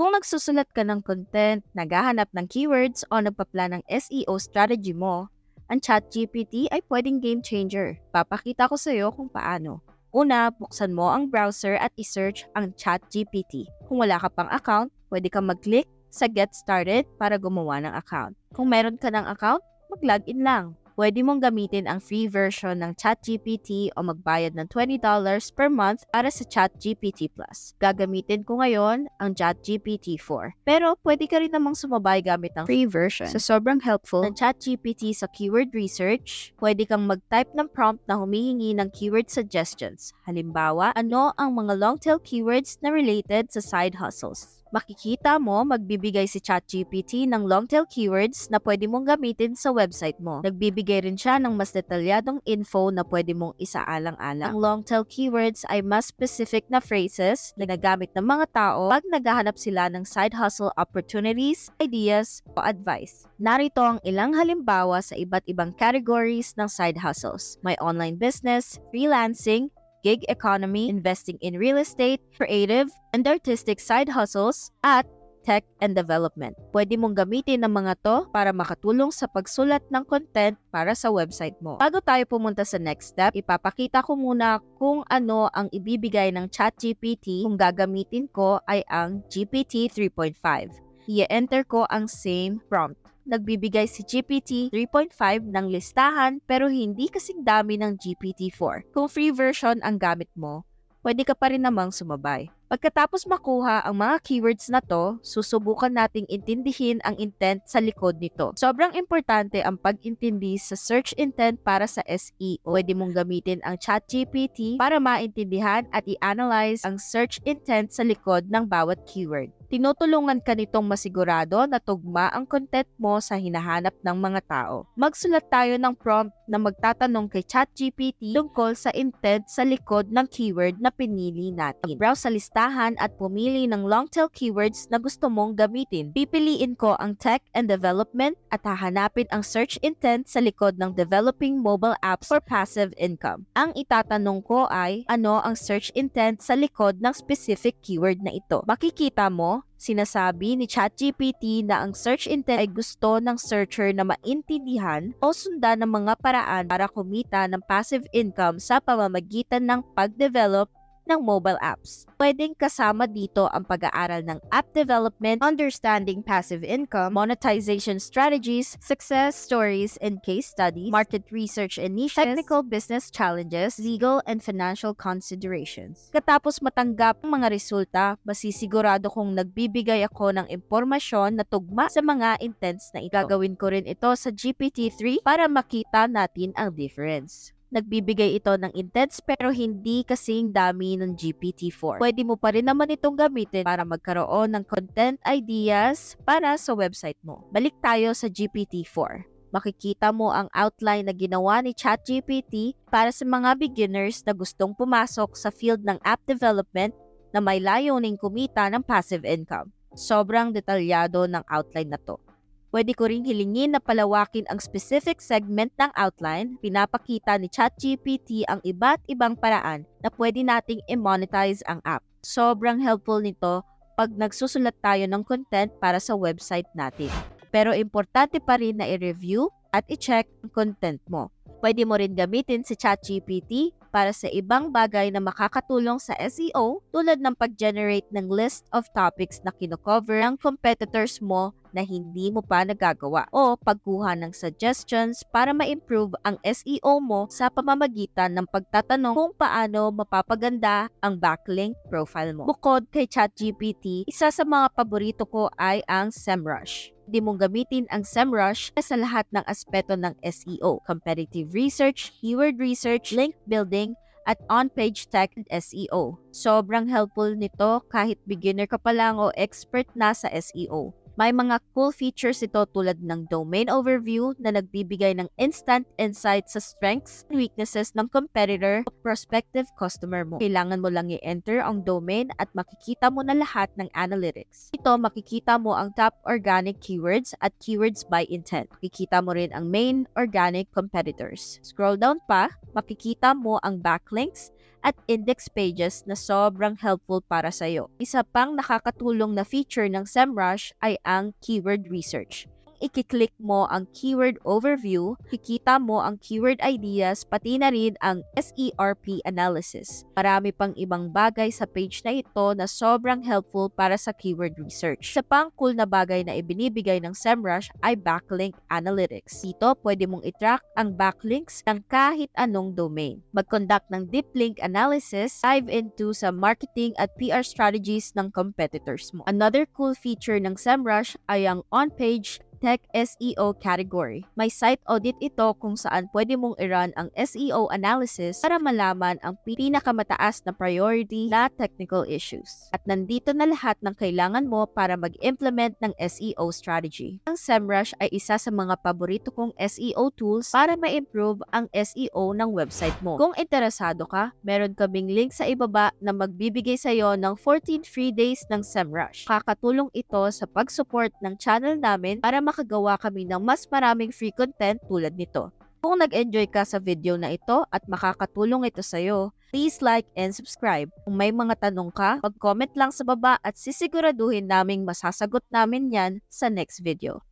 Kung nagsusulat ka ng content, naghahanap ng keywords o nagpapla ng SEO strategy mo, ang ChatGPT ay pwedeng game changer. Papakita ko sa iyo kung paano. Una, buksan mo ang browser at isearch ang ChatGPT. Kung wala ka pang account, pwede kang mag-click sa Get Started para gumawa ng account. Kung meron ka ng account, mag-login lang. Pwede mong gamitin ang free version ng ChatGPT o magbayad ng $20 per month para sa ChatGPT Plus. Gagamitin ko ngayon ang ChatGPT 4. Pero pwede ka rin namang sumabay gamit ng free version. So sobrang helpful ng ChatGPT sa keyword research, pwede kang mag-type ng prompt na humihingi ng keyword suggestions. Halimbawa, ano ang mga long-tail keywords na related sa side hustles. Makikita mo, magbibigay si ChatGPT ng long-tail keywords na pwede mong gamitin sa website mo. Nagbibigay rin siya ng mas detalyadong info na pwede mong isaalang-alang. Ang long-tail keywords ay mas specific na phrases na ginagamit ng mga tao pag naghahanap sila ng side hustle opportunities, ideas, o advice. Narito ang ilang halimbawa sa iba't ibang categories ng side hustles. May online business, freelancing, gig economy, investing in real estate, creative and artistic side hustles, at tech and development. Pwede mong gamitin ang mga to para makatulong sa pagsulat ng content para sa website mo. Bago tayo pumunta sa next step, ipapakita ko muna kung ano ang ibibigay ng ChatGPT kung gagamitin ko ay ang GPT 3.5. I-enter ko ang same prompt nagbibigay si GPT 3.5 ng listahan pero hindi kasing dami ng GPT-4. Kung free version ang gamit mo, pwede ka pa rin namang sumabay. Pagkatapos makuha ang mga keywords na to, susubukan nating intindihin ang intent sa likod nito. Sobrang importante ang pag-intindi sa search intent para sa SEO. Pwede mong gamitin ang ChatGPT para maintindihan at i-analyze ang search intent sa likod ng bawat keyword. Tinutulungan ka nitong masigurado na tugma ang content mo sa hinahanap ng mga tao. Magsulat tayo ng prompt na magtatanong kay ChatGPT tungkol sa intent sa likod ng keyword na pinili natin. Browse sa listahan at pumili ng long-tail keywords na gusto mong gamitin. Pipiliin ko ang tech and development at hahanapin ang search intent sa likod ng developing mobile apps for passive income. Ang itatanong ko ay ano ang search intent sa likod ng specific keyword na ito. Makikita mo Sinasabi ni ChatGPT na ang search intent ay gusto ng searcher na maintindihan o sundan ng mga paraan para kumita ng passive income sa pamamagitan ng pag-develop ng mobile apps. Pwedeng kasama dito ang pag-aaral ng app development, understanding passive income, monetization strategies, success stories and case studies, market research and niches, technical business challenges, legal and financial considerations. Katapos matanggap ang mga resulta, masisigurado kong nagbibigay ako ng impormasyon na tugma sa mga intents na ito. Gagawin ko rin ito sa GPT-3 para makita natin ang difference. Nagbibigay ito ng intense pero hindi kasing dami ng GPT-4. Pwede mo pa rin naman itong gamitin para magkaroon ng content ideas para sa website mo. Balik tayo sa GPT-4 makikita mo ang outline na ginawa ni ChatGPT para sa mga beginners na gustong pumasok sa field ng app development na may layuning kumita ng passive income. Sobrang detalyado ng outline na to. Pwede ko ring hilingin na palawakin ang specific segment ng outline. Pinapakita ni ChatGPT ang iba't ibang paraan na pwede nating i-monetize ang app. Sobrang helpful nito pag nagsusulat tayo ng content para sa website natin. Pero importante pa rin na i-review at i-check ang content mo. Pwede mo rin gamitin si ChatGPT para sa ibang bagay na makakatulong sa SEO tulad ng pag-generate ng list of topics na kinocover ng competitors mo na hindi mo pa nagagawa o pagkuha ng suggestions para ma-improve ang SEO mo sa pamamagitan ng pagtatanong kung paano mapapaganda ang backlink profile mo. Bukod kay ChatGPT, isa sa mga paborito ko ay ang SEMrush di mong gamitin ang SEMrush sa lahat ng aspeto ng SEO, competitive research, keyword research, link building, at on-page tech and SEO. Sobrang helpful nito kahit beginner ka pa lang o expert na sa SEO. May mga cool features ito tulad ng domain overview na nagbibigay ng instant insight sa strengths and weaknesses ng competitor o prospective customer mo. Kailangan mo lang i-enter ang domain at makikita mo na lahat ng analytics. Ito makikita mo ang top organic keywords at keywords by intent. Makikita mo rin ang main organic competitors. Scroll down pa, makikita mo ang backlinks at index pages na sobrang helpful para sa'yo. Isa pang nakakatulong na feature ng SEMrush ay ang keyword research. Ikiklik mo ang keyword overview, kikita mo ang keyword ideas pati na rin ang SERP analysis. Marami pang ibang bagay sa page na ito na sobrang helpful para sa keyword research. Sa pang cool na bagay na ibinibigay ng SEMrush ay backlink analytics. Dito, pwede mong itrack ang backlinks ng kahit anong domain. Mag-conduct ng deep link analysis, dive into sa marketing at PR strategies ng competitors mo. Another cool feature ng SEMrush ay ang on-page Tech SEO category. May site audit ito kung saan pwede mong i-run ang SEO analysis para malaman ang pinakamataas na priority na technical issues. At nandito na lahat ng kailangan mo para mag-implement ng SEO strategy. Ang SEMrush ay isa sa mga paborito kong SEO tools para ma-improve ang SEO ng website mo. Kung interesado ka, meron kaming link sa ibaba na magbibigay sa iyo ng 14 free days ng SEMrush. Kakatulong ito sa pag-support ng channel namin para makagawa kami ng mas maraming free content tulad nito. Kung nag-enjoy ka sa video na ito at makakatulong ito sa'yo, please like and subscribe. Kung may mga tanong ka, mag-comment lang sa baba at sisiguraduhin naming masasagot namin yan sa next video.